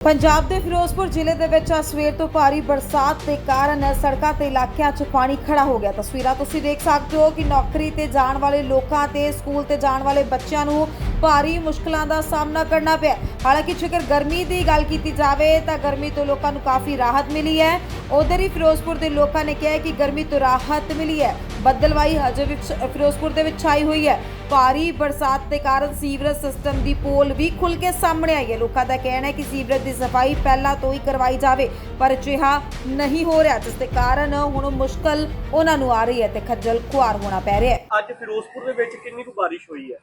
ਪੰਜਾਬ ਦੇ ਫਿਰੋਜ਼ਪੁਰ ਜ਼ਿਲ੍ਹੇ ਦੇ ਵਿੱਚ ਅੱਜ ਸਵੇਰ ਤੋਂ ਭਾਰੀ ਬਰਸਾਤ ਦੇ ਕਾਰਨ ਸੜਕਾਂ ਤੇ ਇਲਾਕਿਆਂ 'ਚ ਪਾਣੀ ਖੜਾ ਹੋ ਗਿਆ। ਤਸਵੀਰਾਂ ਤੁਸੀਂ ਦੇਖ ਸਕਦੇ ਹੋ ਕਿ ਨੌਕਰੀ ਤੇ ਜਾਣ ਵਾਲੇ ਲੋਕਾਂ ਤੇ, ਸਕੂਲ ਤੇ ਜਾਣ ਵਾਲੇ ਬੱਚਿਆਂ ਨੂੰ ਭਾਰੀ ਮੁਸ਼ਕਲਾਂ ਦਾ ਸਾਹਮਣਾ ਕਰਨਾ ਪਿਆ। ਹਾਲਾਂਕਿ ਜੇਕਰ ਗਰਮੀ ਦੀ ਗੱਲ ਕੀਤੀ ਜਾਵੇ ਤਾਂ ਗਰਮੀ ਤੋਂ ਲੋਕਾਂ ਨੂੰ ਕਾਫੀ ਰਾਹਤ ਮਿਲੀ ਹੈ। ਉਧਰ ਹੀ ਫਿਰੋਜ਼ਪੁਰ ਦੇ ਲੋਕਾਂ ਨੇ ਕਿਹਾ ਕਿ ਗਰਮੀ ਤੋਂ ਰਾਹਤ ਮਿਲੀ ਹੈ। ਬੱਦਲਵਾਈ ਹਜੇ ਵੀ ਫਿਰੋਜ਼ਪੁਰ ਦੇ ਵਿੱਚ ਛਾਈ ਹੋਈ ਹੈ। ਭਾਰੀ ਬਰਸਾਤ ਦੇ ਕਾਰਨ ਸੀਵਰੇਜ ਸਿਸਟਮ ਦੀ ਪੋਲ ਵੀ ਖੁੱਲ ਕੇ ਸਾਹਮਣੇ ਆਈ ਹੈ। ਲੋਕਾਂ ਦਾ ਕਹਿਣਾ ਹੈ ਕਿ ਸੀਵਰੇਜ ਦੀ ਸਫ਼ਾਈ ਪਹਿਲਾਂ ਤੋਂ ਹੀ ਕਰਵਾਈ ਜਾਵੇ, ਪਰ ਅਜਿਹਾ ਨਹੀਂ ਹੋ ਰਿਹਾ, ਜਿਸ ਦੇ ਕਾਰਨ ਹੁਣ ਮੁਸ਼ਕਲ ਉਹਨਾਂ ਨੂੰ ਆ ਰਹੀ ਹੈ ਤੇ ਖੱਜਲ ਖੁਆਰ ਹੋਣਾ ਪੈ ਰਿਹਾ ਹੈ। ਅੱਜ ਫਿਰੋਜ਼ਪੁਰ ਦੇ ਵਿੱਚ ਕਿੰਨੀ ਕੁ ਬਾਰਿਸ਼ ਹੋਈ ਹੈ?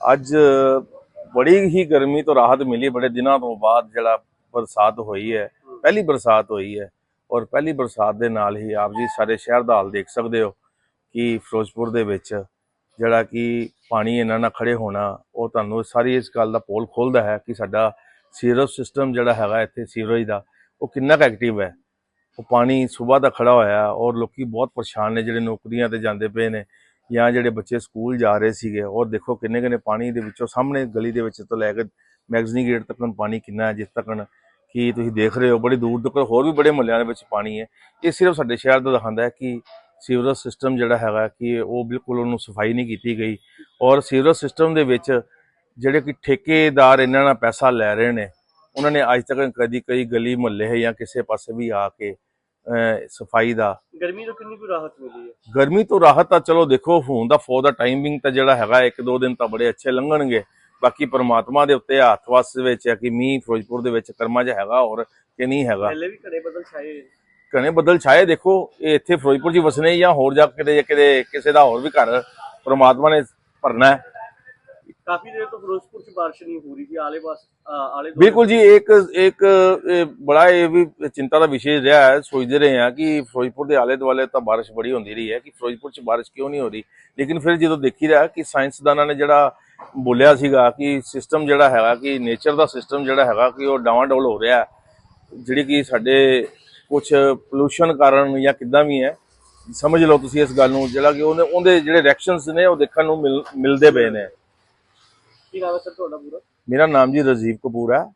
ਅੱਜ ਬੜੀ ਹੀ ਗਰਮੀ ਤੋਂ ਰਾਹਤ ਮਿਲੀ, ਬੜੇ ਦਿਨਾਂ ਤੋਂ ਬਾਅਦ ਜਿਹੜਾ ਬਰਸਾਤ ਹੋਈ ਹੈ, ਪਹਿਲੀ ਬਰਸਾਤ ਹੋਈ ਹੈ ਔਰ ਪਹਿਲੀ ਬਰਸਾਤ ਦੇ ਨਾਲ ਹੀ ਆਪ ਜੀ ਸਾਰੇ ਸ਼ਹਿਰ ਦਾ ਹਾਲ ਦੇਖ ਸਕਦੇ ਹੋ ਕਿ ਫਿਰੋਜ਼ਪੁਰ ਦੇ ਵਿੱਚ ਜਿਹੜਾ ਕਿ ਪਾਣੀ ਇਹਨਾਂ ਨਾਲ ਖੜੇ ਹੋਣਾ, ਉਹ ਤੁਹਾਨੂੰ ਸਾਰੀ ਇਸ ਗੱਲ ਦਾ ਪੋਲ ਖੋਲਦਾ ਹੈ ਕਿ ਸਾਡਾ ਸੀਵਰੇਜ ਸਿਸਟਮ ਜਿਹੜਾ ਹੈਗਾ ਇੱਥੇ ਸੀਵਰੇਜ ਦਾ, ਉਹ ਕਿੰਨਾ ਕੁ ਐਕਟਿਵ ਹੈ। ਉਹ ਪਾਣੀ ਸਵੇਰ ਦਾ ਖੜਾ ਹੋਇਆ ਔਰ ਲੋਕੀ ਬਹੁਤ ਪਰੇਸ਼ਾਨ ਨੇ, ਜਿਹੜੇ ਨੌਕਰੀਆਂ ਤੇ ਜਾਂਦੇ ਪਏ ਨੇ ਜਾਂ ਜਿਹੜੇ ਬੱਚੇ ਸਕੂਲ ਜਾ ਰਹੇ ਸੀਗੇ, ਔਰ ਦੇਖੋ ਕਿੰਨੇ ਕਿੰਨੇ ਪਾਣੀ ਦੇ ਵਿੱਚੋਂ ਸਾਹਮਣੇ ਗਲੀ ਦੇ ਵਿੱਚ ਤੋਂ ਲੈ ਕੇ ਮੈਗਜ਼ਨੀ ਗੇਟ ਤੱਕ ਪਾਣੀ ਕਿੰਨਾ ਹੈ ਜਿਸ ਤੱਕ ਕਿ ਤੁਸੀਂ ਦੇਖ ਰਹੇ ਹੋ, ਬੜੀ ਦੂਰ ਤੱਕ ਹੋਰ ਵੀ ਬੜੇ ਮੁਹੱਲਿਆਂ ਦੇ ਵਿੱਚ ਪਾਣੀ ਹੈ। ਇਹ ਸਿਰਫ ਸਾਡੇ ਸ਼ਹਿਰ ਦਾ ਦਿਖਾਉਂਦਾ ਹੈ ਕਿ ਸੀਵਰੇਜ ਸਿਸਟਮ ਜਿਹੜਾ ਹੈਗਾ ਕਿ ਉਹ ਬਿਲਕੁਲ ਉਹਨੂੰ ਸਫ਼ਾਈ ਨਹੀਂ ਕੀਤੀ ਗਈ। ਔਰ ਸੀਵਰੇਜ ਸਿਸਟਮ ਦੇ ਵਿੱਚ ਜਿਹੜੇ ਕਿ ਠੇਕੇਦਾਰ ਇਹਨਾਂ ਨਾਲ ਪੈਸਾ ਲੈ ਰਹੇ ਨੇ, ਉਹਨਾਂ ਨੇ ਅੱਜ ਤੱਕ ਕਦੀ ਕਈ ਗਲੀ ਮੁਹੱਲੇ ਜਾਂ ਕਿਸੇ ਪਾਸੇ ਵੀ ਆ ਕੇ ਸਫ਼ਾਈ ਦਾ। ਗਰਮੀ ਤੋਂ ਕਿੰਨੀ ਕੁ ਰਾਹਤ ਮਿਲੀ ਹੈ? ਗਰਮੀ ਤੋਂ ਰਾਹਤ ਤਾਂ ਚਲੋ ਦੇਖੋ ਹੁਣ ਦਾ ਫੋਰ ਦਾ ਟਾਈਮਿੰਗ ਤਾਂ ਜਿਹੜਾ ਹੈਗਾ ਇੱਕ ਦੋ ਦਿਨ ਤਾਂ ਬੜੇ ਅੱਛੇ ਲੰਘਣਗੇ। ਬਾਕੀ ਪਰਮਾਤਮਾ ਦੇ ਉੱਤੇ ਹੱਥ ਵਸ ਵਿੱਚ ਹੈ ਕਿ ਮੀਂਹ ਫਿਰੋਜ਼ਪੁਰ ਦੇ ਵਿੱਚ ਕਰਮਾਂ 'ਚ ਹੈਗਾ ਔਰ ਕਿ ਨਹੀਂ ਹੈਗਾ। ਪਹਿਲੇ ਵੀ ਘੜੇ ਬਦਲ ਛਾਏ। ਘਣੇ ਬੱਦਲ ਛਾਏ ਦੇਖੋ ਇਹ ਇੱਥੇ ਫਿਰੋਜ਼ਪੁਰ ਹੀ ਵਸਨੇ ਜਾਂ ਹੋਰ ਜਾ ਕਿਤੇ ਕਿਤੇ ਕਿਸੇ ਦਾ ਹੋਰ ਵੀ ਘਰ ਪਰਮਾਤਮਾ ਨੇ ਭਰਨਾ ਹੈ। ਕਾਫੀ ਦੇਰ ਤੋਂ ਫਿਰੋਜ਼ਪੁਰ 'ਚ ਬਾਰਿਸ਼ ਨਹੀਂ ਹੋ ਰਹੀ ਸੀ ਆਲੇ ਪਾਸ ਅ, ਆਲੇ ਦੁਆਲੇ- ਬਿਲਕੁਲ ਜੀ ਇੱਕ ਇੱਕ ਇਹ ਬੜਾ ਇਹ ਵੀ ਚਿੰਤਾ ਦਾ ਵਿਸ਼ੇ ਰਿਹਾ ਹੈ ਸੋਚਦੇ ਰਹੇ ਹਾਂ ਕਿ ਫਿਰੋਜ਼ਪੁਰ ਦੇ ਆਲੇ ਦੁਆਲੇ ਤਾਂ ਬਾਰਿਸ਼ ਬੜੀ ਹੁੰਦੀ ਰਹੀ ਹੈ ਕਿ ਫਿਰੋਜ਼ਪੁਰ 'ਚ ਬਾਰਿਸ਼ ਕਿਉਂ ਨਹੀਂ ਹੋ ਰਹੀ? ਲੇਕਿਨ ਫਿਰ ਜਦੋਂ ਦੇਖੀ ਰਿਹਾ ਕਿ ਸਾਇੰਸਦਾਨਾਂ ਨੇ ਜਿਹੜਾ ਬੋਲਿਆ ਸੀਗਾ ਕਿ ਸਿਸਟਮ ਜਿਹੜਾ ਹੈਗਾ ਕਿ ਨੇਚਰ ਦਾ ਸਿਸਟਮ ਜਿਹੜਾ ਹੈਗਾ ਕਿ ਉਹ ਡਾਵਾਂਡੋਲ ਹੋ ਰਿਹਾ ਜਿਹੜੀ ਕਿ ਸਾਡੇ ਕੁਝ ਪੋਲੂਸ਼ਨ ਕਾਰਨ ਜਾਂ ਕਿੱਦਾਂ ਵੀ ਹੈ ਸਮਝ ਲਓ ਤੁਸੀਂ ਇਸ ਗੱਲ ਨੂੰ ਜਿਹੜਾ ਕਿ ਉਹਨੇ ਉਹਦੇ ਜਿਹੜੇ ਰਿਐਕਸ਼ਨਸ ਨੇ ਉਹ ਦੇਖਣ ਨੂੰ ਮਿਲ- ਮਿਲਦੇ ਪਏ ਨੇ। ਕੀ ਨਾਮ ਹੈ ਸਰ ਤੁਹਾਡਾ ਪੂਰਾ? ਮੇਰਾ ਨਾਮ ਜੀ ਰਜੀਵ ਕਪੂਰ ਹੈ।